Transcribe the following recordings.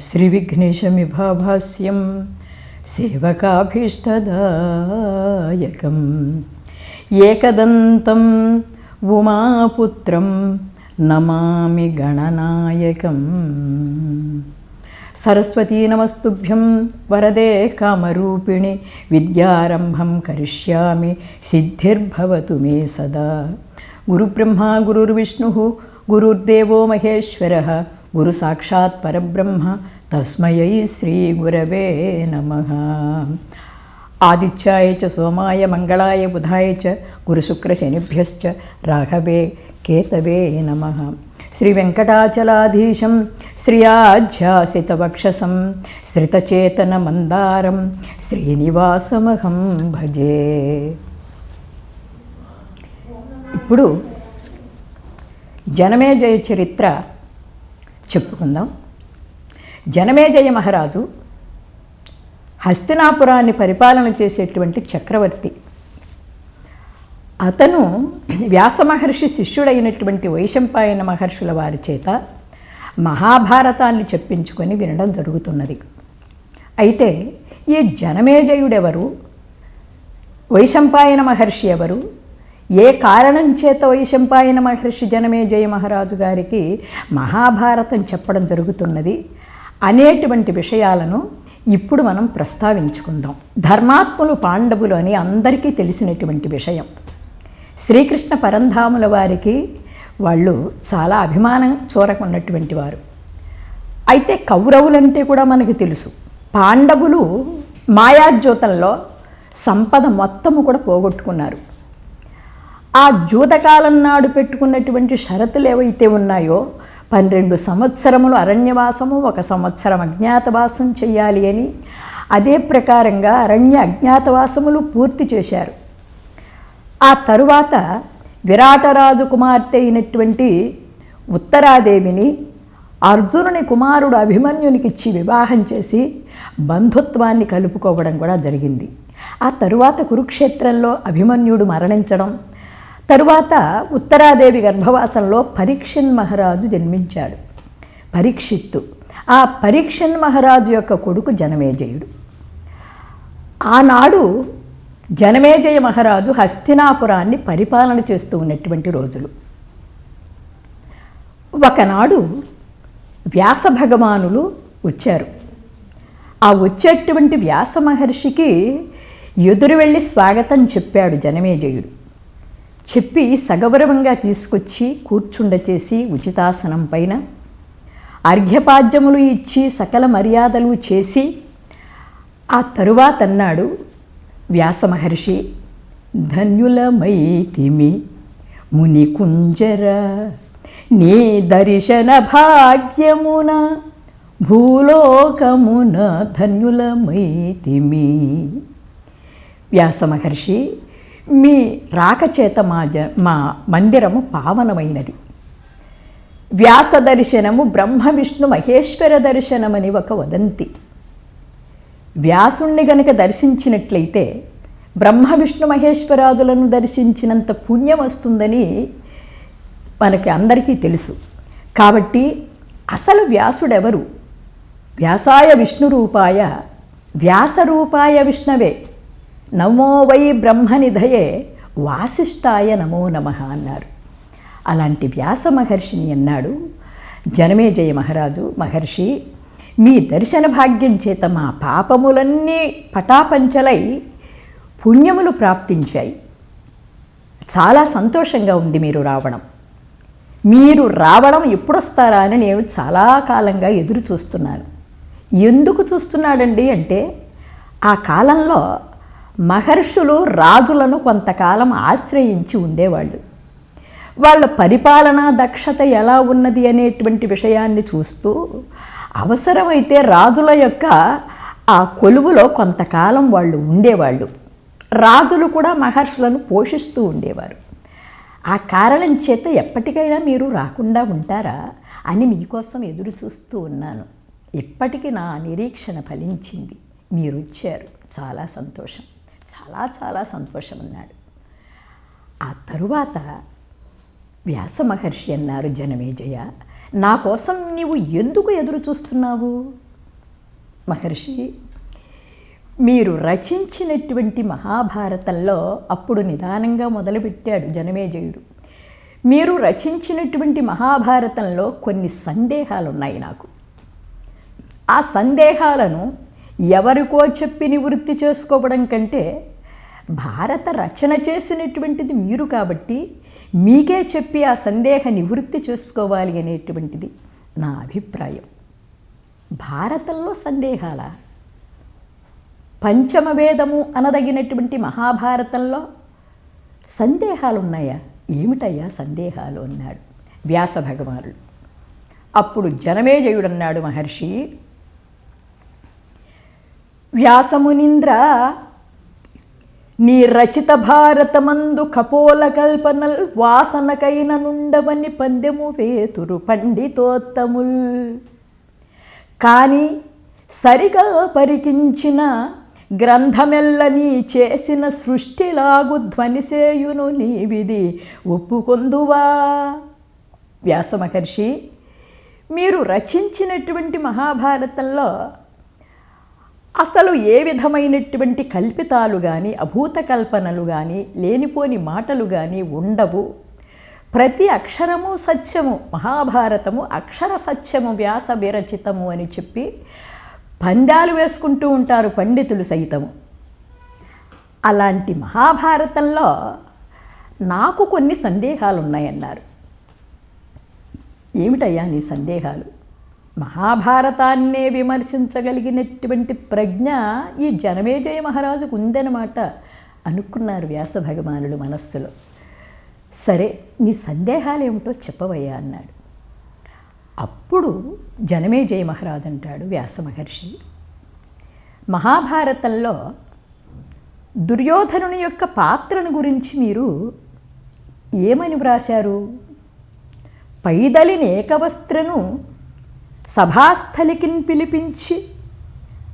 శ్రీవిఘ్నేశమిభాభాస్యం సేవకాభీష్టదాయకం ఏకదంతం ఉమాపుత్రం నమామి గణనాయకం సరస్వతీ నమస్తుభ్యం వరదే కామరూపిణి విద్యారంభం కరిష్యామి సిద్ధిర్భవతు మే సదా గురుబ్రహ్మ గురుర్విష్ణు గురుర్దేవో మహేశ్వర గురు సాక్షాత్ పరబ్రహ్మ తస్మయై శ్రీ గురవే నమ. ఆదిత్యాయ చ సోమాయ మంగళాయ బుధాయ చ గురుశుక్రశనిభ్యశ్చ రాఘవే కేతవే నమ. శ్రీ వెంకటాచలాధీశం శ్రియాధ్యాసితవక్షసం శ్రితచేతనమందారం శ్రీనివాసమహం భజే. ఇప్పుడు జనమేజయ చరిత్ర చెప్పుకుందాం. జనమేజయ మహారాజు హస్తినాపురాన్ని పరిపాలన చేసేటువంటి చక్రవర్తి. అతను వ్యాస మహర్షి శిష్యుడైనటువంటి వైశంపాయన మహర్షుల వారి చేత మహాభారతాన్ని చెప్పించుకొని వినడం జరుగుతున్నది. అయితే ఈ జనమేజయుడెవరు? వైశంపాయన మహర్షి ఎవరు? ఏ కారణం చేత వైశంపాయన మహర్షి జనమేజయ మహారాజు గారికి మహాభారతం చెప్పడం జరుగుతున్నది అనేటువంటి విషయాలను ఇప్పుడు మనం ప్రస్తావించుకుందాం. ధర్మాత్ములు పాండవులు అని అందరికీ తెలిసినటువంటి విషయం. శ్రీకృష్ణ పరంధాముల వారికి వాళ్ళు చాలా అభిమానం చూరకున్నటువంటి వారు. అయితే కౌరవులంటే కూడా మనకి తెలుసు. పాండవులు మాయాజ్యోతంలో సంపద మొత్తము కూడా పోగొట్టుకున్నారు. ఆ జూతకాలం నాడు పెట్టుకున్నటువంటి షరతులు ఏవైతే ఉన్నాయో పన్నెండు సంవత్సరములు అరణ్యవాసము ఒక సంవత్సరం అజ్ఞాతవాసం చేయాలి అని అదే ప్రకారంగా అరణ్య అజ్ఞాతవాసములు పూర్తి చేశారు. ఆ తరువాత విరాటరాజు కుమార్తె అయినటువంటి ఉత్తరాదేవిని అర్జునుని కుమారుడు అభిమన్యునికి ఇచ్చి వివాహం చేసి బంధుత్వాన్ని కలుపుకోవడం కూడా జరిగింది. ఆ తరువాత కురుక్షేత్రంలో అభిమన్యుడు మరణించడం తరువాత ఉత్తరాదేవి గర్భవాసంలో పరీక్షన్ మహారాజు జన్మించాడు. పరీక్షిత్తు. ఆ పరీక్షన్ మహారాజు యొక్క కొడుకు జనమేజయుడు. ఆనాడు జనమేజయ మహారాజు హస్తినాపురాన్ని పరిపాలన చేస్తూ ఉన్నటువంటి రోజులు. ఒకనాడు వ్యాస భగవానులు వచ్చారు. ఆ వచ్చేటువంటి వ్యాస మహర్షికి ఎదురు వెళ్ళి స్వాగతం చెప్పాడు జనమేజయుడు. చెప్పి సగౌరవంగా తీసుకొచ్చి కూర్చుండచేసి ఉచితాసనం పైన అర్ఘ్యపాద్యములు ఇచ్చి సకల మర్యాదలు చేసి ఆ తరువాత అన్నాడు వ్యాస మహర్షి ధన్యులమైతిమి ముని కుంజర నీ దర్శన భాగ్యమున భూలోకమున ధన్యులమైతిమి. వ్యాస మహర్షి మీ రాకచేత మా జ మా మందిరము పావనమైనది. వ్యాస దర్శనము బ్రహ్మ విష్ణు మహేశ్వర దర్శనమని ఒక వదంతి. వ్యాసుణ్ణి గనక దర్శించినట్లయితే బ్రహ్మ విష్ణు మహేశ్వరాదులను దర్శించినంత పుణ్యం వస్తుందని మనకి అందరికీ తెలుసు. కాబట్టి అసలు వ్యాసుడెవరు? వ్యాసాయ విష్ణు రూపాయ వ్యాసరూపాయ విష్ణవే. నమో వై బ్రహ్మనిధయే వాసిష్టాయ నమో నమ అన్నారు. అలాంటి వ్యాస మహర్షిని అన్నాడు జనమేజయ మహారాజు మహర్షి మీ దర్శన భాగ్యం చేత మా పాపములన్నీ పటాపంచలై పుణ్యములు ప్రాప్తించాయి. చాలా సంతోషంగా ఉంది మీరు రావడం. మీరు రావడం ఎప్పుడొస్తారా అని నేను చాలా కాలంగా ఎదురు చూస్తున్నాను ఎందుకు చూస్తున్నాడండి అంటే ఆ కాలంలో మహర్షులు రాజులను కొంతకాలం ఆశ్రయించి ఉండేవాళ్ళు. వాళ్ళ పరిపాలనా దక్షత ఎలా ఉన్నది అనేటువంటి విషయాన్ని చూస్తూ అవసరమైతే రాజుల యొక్క ఆ కొలువులో కొంతకాలం వాళ్ళు ఉండేవాళ్ళు. రాజులు కూడా మహర్షులను పోషిస్తూ ఉండేవారు. ఆ కారణం చేత ఎప్పటికైనా మీరు రాకుండా ఉంటారా అని మీకోసం ఎదురు చూస్తూ ఉన్నాను. ఇప్పటికీ నా నిరీక్షణ ఫలించింది. మీరు వచ్చారు చాలా సంతోషం. చాలా చాలా సంతోషం అన్నాడు ఆ తరువాత వ్యాస మహర్షి అన్నారు జనమేజయ నా కోసం నీవు ఎందుకు ఎదురు చూస్తున్నావు? మహర్షి మీరు రచించినటువంటి మహాభారతంలో అప్పుడు నిదానంగా మొదలుపెట్టాడు జనమేజయుడు మీరు రచించినటువంటి మహాభారతంలో కొన్ని సందేహాలు ఉన్నాయి నాకు. ఆ సందేహాలను ఎవరికో చెప్పి నివృత్తి చేసుకోవడం కంటే భారత రచన చేసినటువంటిది మీరు కాబట్టి మీకే చెప్పి ఆ సందేహ నివృత్తి చేసుకోవాలి అనేటువంటిది నా అభిప్రాయం. భారతంలో సందేహాల పంచమ వేదము అనదగినటువంటి మహాభారతంలో సందేహాలు ఉన్నాయా ఏమిటయ్యా సందేహాలు అన్నాడు వ్యాస భగవానుడు. అప్పుడు జనమేజయుడన్నాడు మహర్షి వ్యాసమునింద్ర నీ రచిత భారతమందు కపోల కల్పనల్ వాసనకైన నుండవని పందెము వేతురు పండితోత్తముల్. కానీ సరిగా పరికించిన గ్రంథమెల్లని చేసిన సృష్టిలాగు ధ్వనిసేయును నీవిది ఒప్పుకొందువా? వ్యాస మహర్షి మీరు రచించినటువంటి మహాభారతంలో అసలు ఏ విధమైనటువంటి కల్పితాలు కానీ అభూత కల్పనలు కానీ లేనిపోని మాటలు కానీ ఉండవు. ప్రతి అక్షరము సత్యము మహాభారతము అక్షర సత్యము వ్యాస విరచితము అని చెప్పి పందాలు వేసుకుంటూ ఉంటారు పండితులు సైతము. అలాంటి మహాభారతంలో నాకు కొన్ని సందేహాలు ఉన్నాయన్నారు ఏమిటయ్యా నీ సందేహాలు? మహాభారతాన్నే విమర్శించగలిగినటువంటి ప్రజ్ఞ ఈ జనమేజయ మహారాజుకు ఉందన్నమాట అనుకున్నారు వ్యాస భగవానుడు మనస్సులో. సరే నీ సందేహాలు ఏమిటో చెప్పవయ్యా అన్నాడు. అప్పుడు జనమేజయ మహారాజు అంటాడు వ్యాస మహర్షి మహాభారతంలో దుర్యోధనుని యొక్క పాత్రను గురించి మీరు ఏమని వ్రాశారు? పైదలిని ఏకవస్త్రను సభాస్థలికిని పిలిపించి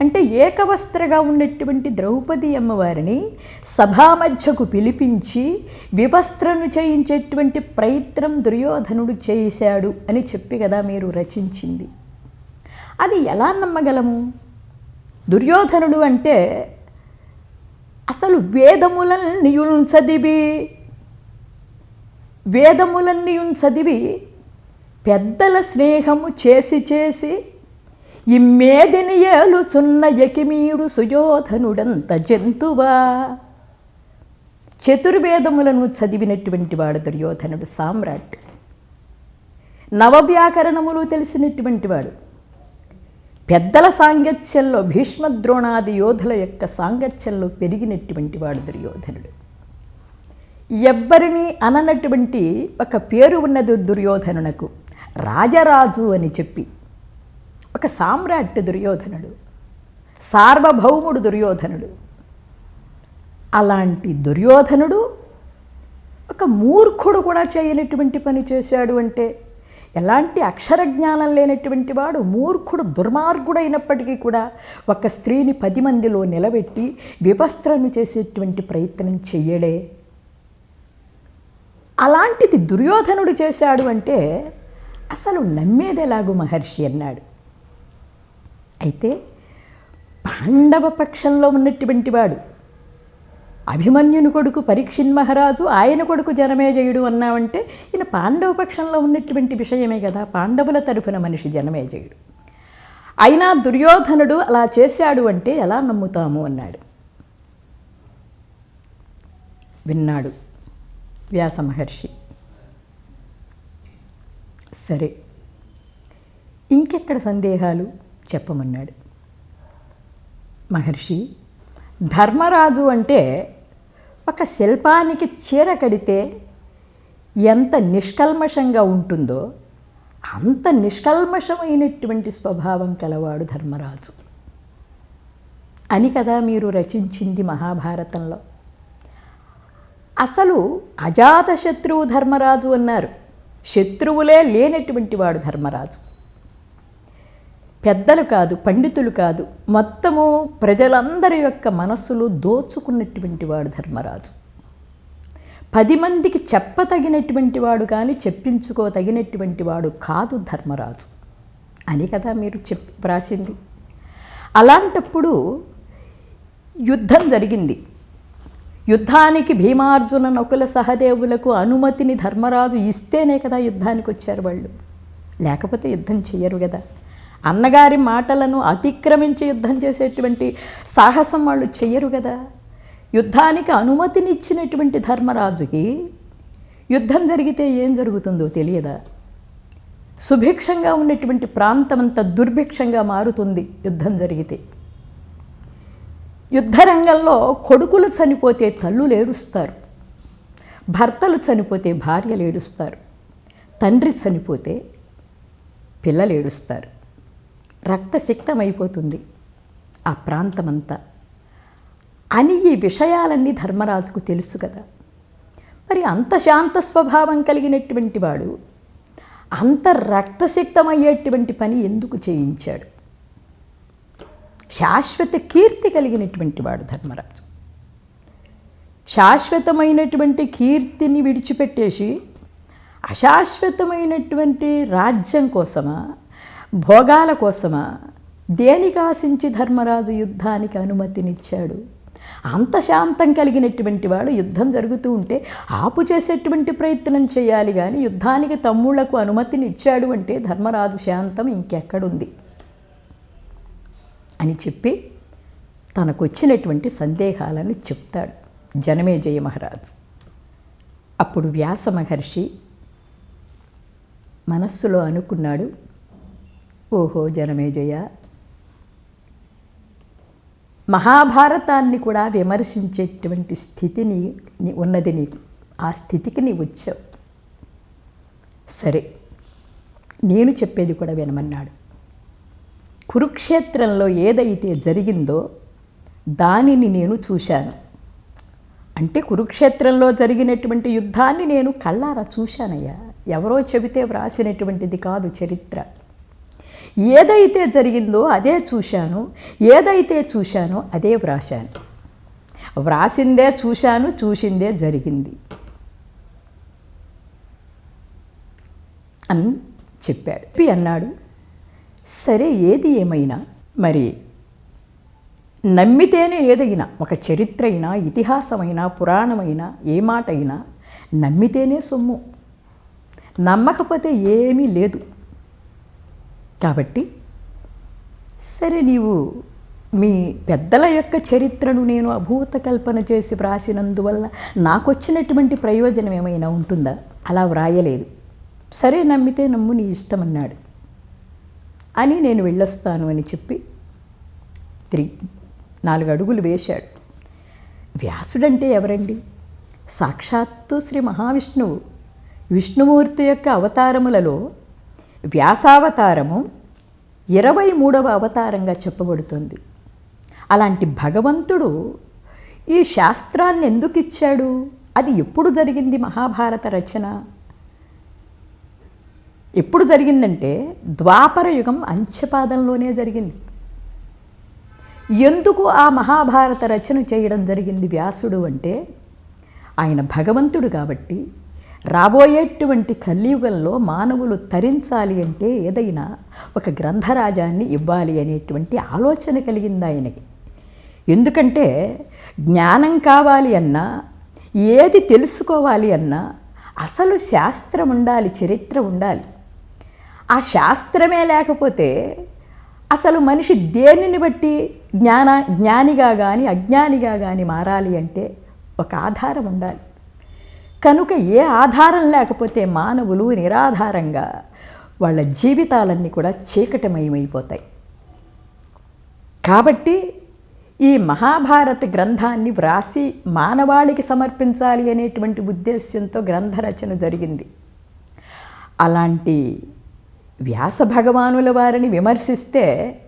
అంటే ఏకవస్త్రగా ఉన్నటువంటి ద్రౌపది అమ్మవారిని సభా మధ్యకు పిలిపించి వివస్త్రను చేయించేటువంటి ప్రయత్నం దుర్యోధనుడు చేశాడు అని చెప్పి కదా మీరు రచించింది. అది ఎలా నమ్మగలము? దుర్యోధనుడు అంటే అసలు వేదములన్నీ చదివి వేదములన్నీ చదివి పెద్దల స్నేహము చేసి చేసి ఇమ్మేదిని ఏలుచున్న యకిమీడు సుయోధనుడంత జంతువా? చతుర్వేదములను చదివినటువంటి వాడు దుర్యోధనుడు సామ్రాట్. నవవ్యాకరణములు తెలిసినటువంటి వాడు. పెద్దల సాంగత్యంలో భీష్మద్రోణాది యోధుల యొక్క సాంగత్యంలో పెరిగినటువంటి వాడు దుర్యోధనుడు. ఎవ్వరిని అననటువంటి ఒక పేరు ఉన్నది దుర్యోధనునకు. రాజరాజు అని చెప్పి ఒక సామ్రాట్ దుర్యోధనుడు సార్వభౌముడు దుర్యోధనుడు. అలాంటి దుర్యోధనుడు ఒక మూర్ఖుడు కూడా చేయనటువంటి పని చేశాడు అంటే ఎలాంటి అక్షర జ్ఞానం లేనటువంటి వాడు మూర్ఖుడు దుర్మార్గుడైనప్పటికీ కూడా ఒక స్త్రీని పది మందిలో నిలబెట్టి వివస్త్రను చేసేటువంటి ప్రయత్నం చెయ్యడే. అలాంటిది దుర్యోధనుడు చేశాడు అంటే అసలు నమ్మేదెలాగు మహర్షి అన్నాడు. అయితే పాండవ పక్షంలో ఉన్నటువంటి వాడు అభిమన్యుని కొడుకు పరీక్షిన్ మహారాజు ఆయన కొడుకు జనమేజయుడు అన్నామంటే ఈయన పాండవ పక్షంలో ఉన్నటువంటి విషయమే కదా పాండవుల తరఫున మనిషి జనమేజయుడు. అయినా దుర్యోధనుడు అలా చేశాడు అంటే ఎలా నమ్ముతాము అన్నాడు. విన్నాడు వ్యాస మహర్షి. సరే. ఇంకెక్కడ సందేహాలు? చెప్పమన్నాడు. మహర్షి ధర్మరాజు అంటే ఒక శిల్పానికి చీర కడితే ఎంత నిష్కల్మషంగా ఉంటుందో అంత నిష్కల్మషమైనటువంటి స్వభావం కలవాడు ధర్మరాజు. అని కదా మీరు రచించింది మహాభారతంలో. అసలు అజాతశత్రువు ధర్మరాజు అన్నారు. శత్రువులే లేనటువంటి వాడు ధర్మరాజు. పెద్దలు కాదు పండితులు కాదు మొత్తము ప్రజలందరి యొక్క మనస్సులు దోచుకున్నటువంటి వాడు ధర్మరాజు. పది మందికి చెప్పతగినటువంటి వాడు కానీ చెప్పించుకోతగినటువంటి వాడు కాదు ధర్మరాజు. అని కదా మీరు చెప్ వ్రాసింది. అలాంటప్పుడు యుద్ధం జరిగింది. యుద్ధానికి భీమార్జున నకుల సహదేవులకు అనుమతిని ధర్మరాజు ఇస్తేనే కదా యుద్ధానికి వచ్చారు వాళ్ళు. లేకపోతే యుద్ధం చేయరు కదా. అన్నగారి మాటలను అతిక్రమించి యుద్ధం చేసేటువంటి సాహసం వాళ్ళు చెయ్యరు కదా. యుద్ధానికి అనుమతిని ఇచ్చినటువంటి ధర్మరాజుకి యుద్ధం జరిగితే ఏం జరుగుతుందో తెలియదా? సుభిక్షంగా ఉన్నటువంటి ప్రాంతం అంత దుర్భిక్షంగా మారుతుంది యుద్ధం జరిగితే. యుద్ధరంగంలో కొడుకులు చనిపోతే తల్లులు ఏడుస్తారు. భర్తలు చనిపోతే భార్యలు ఏడుస్తారు. తండ్రి చనిపోతే పిల్లలు ఏడుస్తారు. రక్తసిక్తమైపోతుంది ఆ ప్రాంతమంతా. అని ఈ విషయాలన్నీ ధర్మరాజుకు తెలుసు కదా. మరి అంత శాంత స్వభావం కలిగినటువంటి వాడు అంత రక్తసిక్తమయ్యేటువంటి పని ఎందుకు చేయించాడు? శాశ్వత కీర్తి కలిగినటువంటి వాడు ధర్మరాజు. శాశ్వతమైనటువంటి కీర్తిని విడిచిపెట్టేసి అశాశ్వతమైనటువంటి రాజ్యం కోసమా భోగాల కోసమా దేనికి ఆశించి ధర్మరాజు యుద్ధానికి అనుమతినిచ్చాడు? అంత శాంతం కలిగినటువంటి వాడు యుద్ధం జరుగుతూ ఉంటే ఆపు చేసేటువంటి ప్రయత్నం చేయాలి కానీ యుద్ధానికి తమ్ముళ్ళకు అనుమతిని ఇచ్చాడు అంటే ధర్మరాజు శాంతం ఇంకెక్కడుంది? అని చెప్పి తనకు వచ్చినటువంటి సందేహాలను చెప్తాడు జనమేజయ మహారాజ్. అప్పుడు వ్యాస మహర్షి మనస్సులో అనుకున్నాడు ఓహో జనమేజయ మహాభారతాన్ని కూడా విమర్శించేటువంటి స్థితిని నీ- ఉన్నది నీకు ఆ స్థితికి నీ వచ్చావు. సరే నేను చెప్పేది కూడా వినమన్నాడు. కురుక్షేత్రంలో ఏదైతే జరిగిందో దానిని నేను చూశాను. అంటే కురుక్షేత్రంలో జరిగినటువంటి యుద్ధాన్ని నేను కళ్ళారా చూశానయ్యా. ఎవరో చెబితే వ్రాసినటువంటిది కాదు చరిత్ర. ఏదైతే జరిగిందో అదే చూశాను ఏదైతే చూశానో అదే వ్రాశాను. వ్రాసిందే చూశాను చూసిందే జరిగింది. అని చెప్పాడు. పి అన్నాడు సరే ఏది ఏమైనా మరి నమ్మితేనే ఏదైనా ఒక చరిత్ర అయినా ఇతిహాసమైనా పురాణమైనా ఏ మాట అయినా నమ్మితేనే సొమ్ము. నమ్మకపోతే ఏమీ లేదు. కాబట్టి సరే నీవు మీ పెద్దల యొక్క చరిత్రను నేను అభూత కల్పన చేసి వ్రాసినందువల్ల నాకు వచ్చినటువంటి ప్రయోజనం ఏమైనా ఉంటుందా? అలా వ్రాయలేదు. సరే నమ్మితే నమ్ము నీ ఇష్టం అన్నాడు. అని నేను వెళ్ళొస్తాను అని చెప్పి తిరిగి నాలుగు అడుగులు వేశాడు. వ్యాసుడంటే ఎవరండి? సాక్షాత్తు శ్రీ మహావిష్ణువు. విష్ణుమూర్తి యొక్క అవతారములలో వ్యాసావతారము ఇరవై మూడవ అవతారంగా చెప్పబడుతుంది. అలాంటి భగవంతుడు ఈ శాస్త్రాన్ని ఎందుకు ఇచ్చాడు? అది ఎప్పుడు జరిగింది మహాభారత రచన? ఎప్పుడు జరిగిందంటే ద్వాపర యుగం అంత్యపాదంలోనే జరిగింది. ఎందుకు ఆ మహాభారత రచన చేయడం జరిగింది వ్యాసుడు అంటే ఆయన భగవంతుడు కాబట్టి రాబోయేటువంటి కలియుగంలో మానవులు తరించాలి అంటే ఏదైనా ఒక గ్రంథరాజాన్ని ఇవ్వాలి అనేటువంటి ఆలోచన కలిగింది ఆయనకి. ఎందుకంటే జ్ఞానం కావాలి అన్నా ఏది తెలుసుకోవాలి అన్నా అసలు శాస్త్రం ఉండాలి చరిత్ర ఉండాలి. ఆ శాస్త్రమే లేకపోతే అసలు మనిషి దేనిని బట్టి జ్ఞాన జ్ఞానిగా కానీ అజ్ఞానిగా కానీ మారాలి అంటే ఒక ఆధారం ఉండాలి. కనుక ఏ ఆధారం లేకపోతే మానవులు నిరాధారంగా వాళ్ళ జీవితాలన్నీ కూడా చీకటమయమైపోతాయి. కాబట్టి ఈ మహాభారత గ్రంథాన్ని వ్రాసి మానవాళికి సమర్పించాలి అనేటువంటి ఉద్దేశ్యంతో గ్రంథ రచన జరిగింది. అలాంటి వ్యాస భగవానుల వారిని విమర్శిస్తే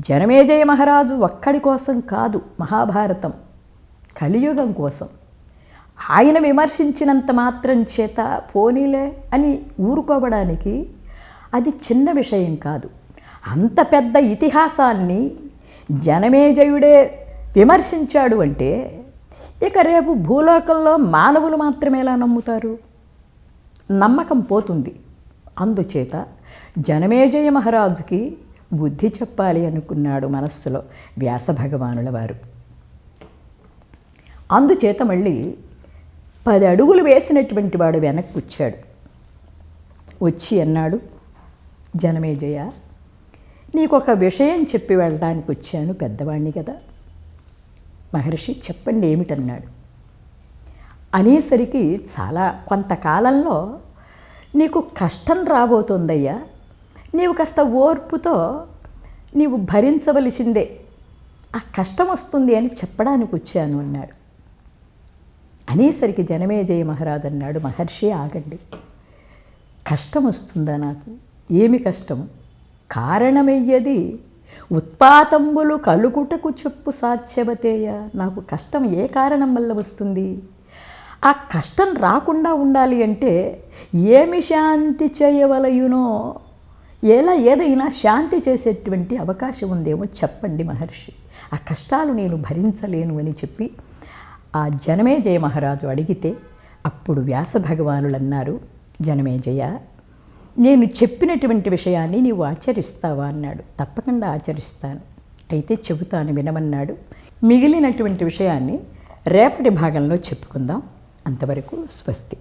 జనమేజయ మహారాజు ఒక్కడి కోసం కాదు మహాభారతం కలియుగం కోసం. ఆయన విమర్శించినంత మాత్రం చేత పోనీలే అని ఊరుకోవడానికి అది చిన్న విషయం కాదు. అంత పెద్ద ఇతిహాసాన్ని జనమేజయుడే విమర్శించాడు అంటే ఇక రేపు భూలోకంలో మానవులు మాత్రమే ఎలా నమ్ముతారు? నమ్మకం పోతుంది. అందుచేత జనమేజయ మహారాజుకి బుద్ధి చెప్పాలి అనుకున్నాడు మనస్సులో వ్యాస భగవానుల వారు. అందుచేత మళ్ళీ పది అడుగులు వేసినటువంటి వాడు వెనక్కి వచ్చాడు. వచ్చి అన్నాడు జనమేజయ నీకు ఒక విషయం చెప్పి వెళ్ళడానికి వచ్చాను పెద్దవాణ్ణి కదా. మహర్షి చెప్పండి ఏమిటన్నాడు. అనేసరికి చాలా కొంతకాలంలో నీకు కష్టం రాబోతోందయ్యా. నీవు కాస్త ఓర్పుతో నీవు భరించవలసిందే. ఆ కష్టం వస్తుంది అని చెప్పడానికి వచ్చాను అన్నాడు. అనేసరికి జనమేజయ మహారాజు అన్నాడు మహర్షి ఆగండి. కష్టం వస్తుందా నాకు? ఏమి కష్టం? కారణమయ్యది ఉత్పాతంబులు కలుగుటకు చెప్పు సాధ్యవతేయ. నాకు కష్టం ఏ కారణం వల్ల వస్తుంది? ఆ కష్టం రాకుండా ఉండాలి అంటే ఏమి శాంతి చేయవలయునో ఎలా ఏదైనా శాంతి చేసేటువంటి అవకాశం ఉందేమో చెప్పండి మహర్షి. ఆ కష్టాలు నేను భరించలేను అని చెప్పి ఆ జనమేజయ మహారాజు అడిగితే అప్పుడు వ్యాస భగవానులు అన్నారు జనమేజయ నేను చెప్పినటువంటి విషయాన్ని నీవు ఆచరిస్తావా? అన్నాడు. తప్పకుండా ఆచరిస్తాను. అయితే చెబుతాను వినమన్నాడు. మిగిలినటువంటి విషయాన్ని రేపటి భాగంలో చెప్పుకుందాం. అంతవరకు స్వస్తి.